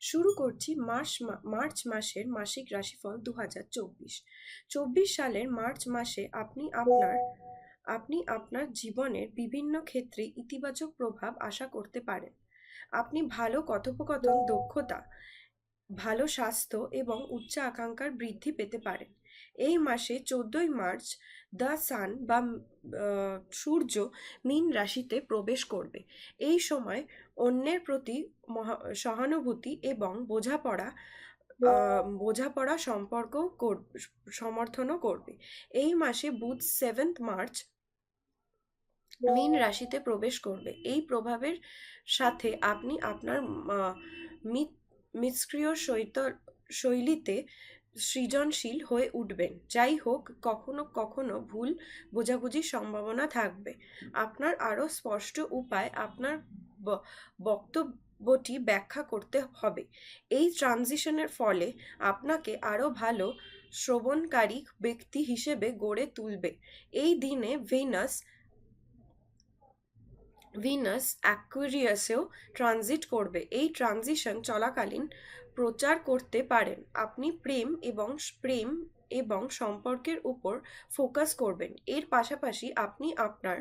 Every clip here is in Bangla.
শুরু করছি মার্চ মার্চ মাসের মাসিক রাশিফল দু হাজার চব্বিশ। চব্বিশ সালের মার্চ মাসে আপনি আপনার আপনি আপনার জীবনের বিভিন্ন ক্ষেত্রে ইতিবাচক প্রভাব আশা করতে পারেন। আপনি ভালো কথোপকথন, দক্ষতা ভালো স্বাস্থ্য এবং উচ্চ আকাঙ্ক্ষার বৃদ্ধি পেতে পারেন এই মাসে চোদ্দই মার্চ দ্য সান বা সূর্য মীন রাশিতে প্রবেশ করবে। এই সময় অন্যের প্রতি সহানুভূতি এবং বোঝাপড়া বোঝাপড়া সম্পর্ক কর- সমর্থনও করবে। এই মাসে বুধ সেভেন্থ মার্চ মীন রাশিতে প্রবেশ করবে। এই প্রভাবের সাথে আপনি আপনার মিত- মিতস্ক্রিয় শৈত শৈলীতে সৃজনশীল হয়ে উঠবেন। যাই হোক, কখনো কখনো ভুল বোঝাবুঝির সম্ভাবনা থাকবে। আপনার আরও স্পষ্ট উপায় আপনার বক্তব্যটি ব্যাখ্যা করতে হবে। এই ট্রানজিশনের ফলে আপনাকে আরও ভালো শ্রবণকারী ব্যক্তি হিসেবে গড়ে তুলবে। এই দিনে ভেনাস ভিনাস অ্যাকুয়ারিয়াসেও ট্রানজিট করবে। এই ট্রানজিশন চলাকালীন প্রচার করতে পারেন। আপনি প্রেম এবং প্রেম এবং সম্পর্কের উপর ফোকাস করবেন। এর পাশাপাশি আপনি আপনার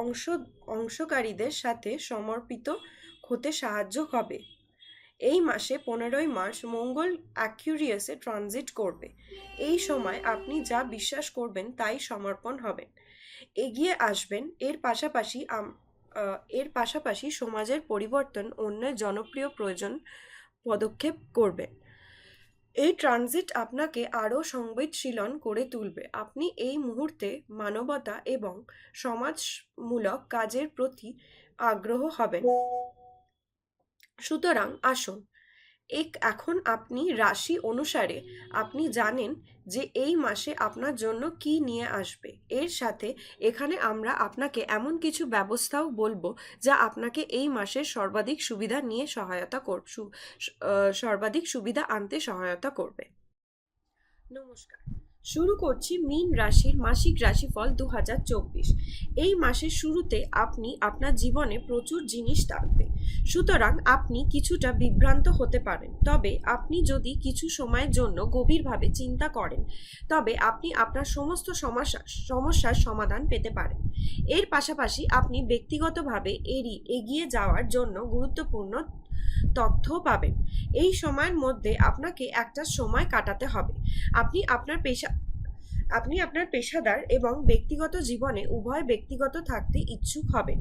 অংশ, অংশকারীদের সাথে সমর্পিত হতে সাহায্য হবে। এই মাসে পনেরোই মার্চ মঙ্গল অ্যাকিউরিয়াসে ট্রানজিট করবে। এই সময় আপনি যা বিশ্বাস করবেন তাই সমর্পণ হবেন। এগিয়ে আসবেন, এর পাশাপাশি এর পাশাপাশি সমাজের পরিবর্তন অন্য জনপ্রিয় প্রয়োজন পদক্ষেপ করবেন এই ট্রানজিট আপনাকে আরও সংবেদশীলন করে তুলবে। আপনি এই মুহূর্তে মানবতা এবং সমাজমূলক কাজের প্রতি আগ্রহ হবেন। সুতরাং আসুন এক এখন আপনি রাশি অনুসারে আপনি জানেন যে এই মাসে আপনার জন্য কি নিয়ে আসবে। এর সাথে এখানে আমরা আপনাকে এমন কিছু ব্যবস্থাও বলব যা আপনাকে এই মাসের সর্বাধিক সুবিধা নিয়ে সহায়তা কর সর্বাধিক সুবিধা আনতে সহায়তা করবে। নমস্কার। শুরু করছি মীন রাশির মাসিক রাশিফল দু হাজার চব্বিশ। এই মাসের শুরুতে আপনি আপনার জীবনে প্রচুর জিনিস থাকবে সুতরাং আপনি কিছুটা বিভ্রান্ত হতে পারেন। তবে আপনি যদি কিছু সময়ের জন্য গভীরভাবে চিন্তা করেন, তবে আপনি আপনার সমস্ত সমস্যা, সমস্যার সমাধান পেতে পারেন। এর পাশাপাশি আপনি ব্যক্তিগতভাবে এড়ি এগিয়ে যাওয়ার জন্য গুরুত্বপূর্ণ তথ্য পাবেন। এই সময়ের মধ্যে আপনাকে একটা সময় কাটাতে হবে। আপনি আপনার পেশা, আপনি আপনার পেশাদার এবং ব্যক্তিগত জীবনে উভয় ব্যক্তিগত থাকতে ইচ্ছুক হবেন।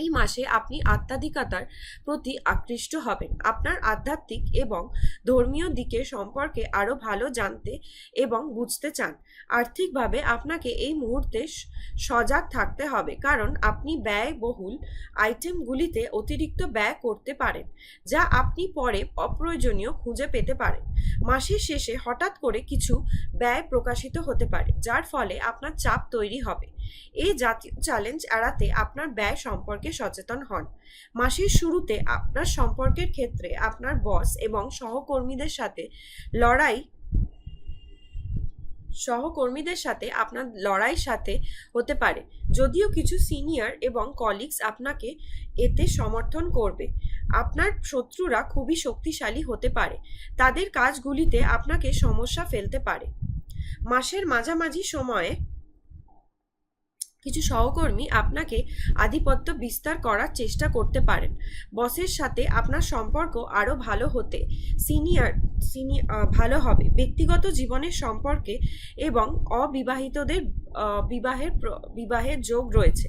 এই মাসে আপনি আধ্যাত্মিকতার প্রতি আকৃষ্ট হবেন। আপনার আধ্যাত্মিক এবং ধর্মীয় দিকের সম্পর্কে আরও ভালো জানতে এবং বুঝতে চান। আর্থিকভাবে আপনাকে এই মুহূর্তে সজাগ থাকতে হবে, কারণ আপনি ব্যয়বহুল আইটেমগুলিতে অতিরিক্ত ব্যয় করতে পারেন, যা আপনি পরে অপ্রয়োজনীয় খুঁজে পেতে পারেন। মাসের শেষে হঠাৎ করে কিছু ব্যয় প্রকাশিত হতে পারে, যার ফলে আপনার চাপ তৈরি হবে। এই জাতীয় চ্যালেঞ্জ এড়াতে আপনার ব্যয় সম্পর্কে সচেতন হন। মাসের শুরুতে আপনার সম্পর্কের ক্ষেত্রে আপনার বস এবং সহকর্মীদের সাথে লড়াই সহকর্মীদের সাথে আপনার লড়াই সাথে হতে পারে। যদিও কিছু সিনিয়র এবং কলিগস আপনাকে এতে সমর্থন করবে। আপনার শত্রুরা খুবই শক্তিশালী হতে পারে। তাদের কাজগুলিতে আপনাকে সমস্যা ফেলতে পারে। মাসের মাঝামাঝি সময়ে কিছু সহকর্মী আপনাকে আধিপত্য বিস্তার করার চেষ্টা করতে পারেন। বসের সাথে আপনার সম্পর্ক আরও ভালো হতে, সিনিয়র সিনিয়র ভালো হবে। ব্যক্তিগত জীবনের সম্পর্কে এবং অবিবাহিতদের বিবাহের বিবাহের যোগ রয়েছে।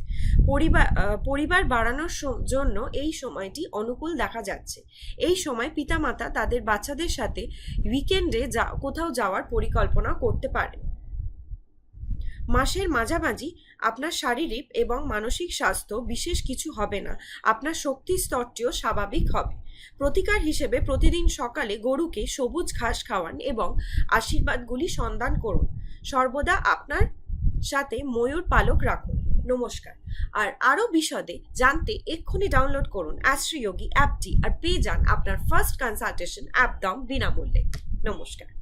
পরিবার পরিবার বাড়ানোর জন্য এই সময়টি অনুকূল দেখা যাচ্ছে। এই সময় পিতামাতা তাদের বাচ্চাদের সাথে উইকেন্ডে যা, কোথাও যাওয়ার পরিকল্পনা করতে পারেন। মাসের মাঝামাঝি আপনার শারীরিক এবং মানসিক স্বাস্থ্য বিশেষ কিছু হবে না। আপনার শক্তি স্তরটিও স্বাভাবিক হবে। প্রতিকার হিসেবে প্রতিদিন সকালে গরুকে সবুজ ঘাস খাওয়ান এবং আশীর্বাদগুলি সন্ধান করুন। সর্বদা আপনার সাথে ময়ূর পালক রাখুন। নমস্কার। আর আরও বিশদে জানতে এক্ষুনি ডাউনলোড করুন অ্যাস্ট্রিয়োগি অ্যাপটি আর পেয়ে যান আপনার ফার্স্ট কনসালটেশন একদম বিনামূল্যে। নমস্কার।